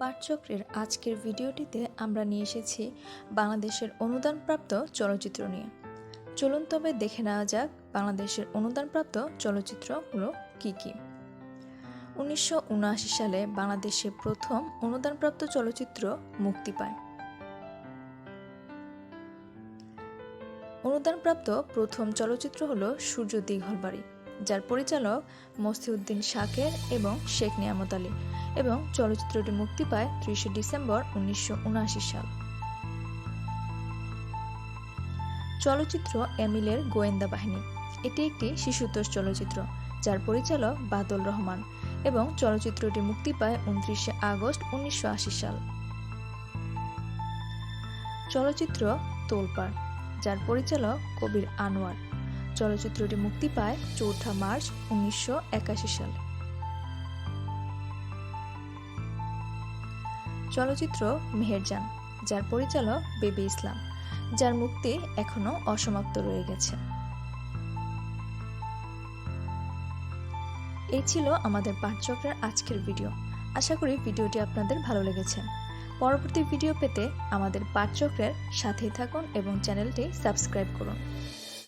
পাঠচক্রের আজকের ভিডিওটিতে আমরা নিয়ে এসেছি বাংলাদেশের অনুদানপ্রাপ্ত চলচ্চিত্র নিয়ে। চলুন তবে দেখে নেওয়া যাক বাংলাদেশের অনুদানপ্রাপ্ত চলচ্চিত্রগুলো কী কী। উনিশশো উনআশি সালে বাংলাদেশে প্রথম অনুদানপ্রাপ্ত চলচ্চিত্র মুক্তি পায়। অনুদানপ্রাপ্ত প্রথম চলচ্চিত্র হল সূর্য দীঘলবাড়ি। যার পরিচালক মসিউদ্দিন শাকের এবং শেখ নিয়ামত আলী এবং চলচ্চিত্রটি মুক্তি পায় ত্রিশে ডিসেম্বর উনিশশো উনআশি সাল। চলচ্চিত্র এমিলের গোয়েন্দা বাহিনী। এটি একটি শিশুতোষ চলচ্চিত্র, যার পরিচালক বাদল রহমান এবং চলচ্চিত্রটি মুক্তি পায় উনত্রিশে আগস্ট উনিশশো আশি সাল। চলচ্চিত্র তোলপাড়, যার পরিচালক কবির আনোয়ার। চলচ্চিত্রটি মুক্তি পায় চৌঠা মার্চ উনিশশো সাল। চলচ্চিত্র মেহেরজান, যার পরিচালক বেবি ইসলাম, যার মুক্তি এখনও অসমাপ্ত রয়ে গেছে। এই ছিল আমাদের পাঠচক্রের আজকের ভিডিও। আশা করি ভিডিওটি আপনাদের ভালো লেগেছে। পরবর্তী ভিডিও পেতে আমাদের পাঠচক্রের সাথেই থাকুন এবং চ্যানেলটি সাবস্ক্রাইব করুন।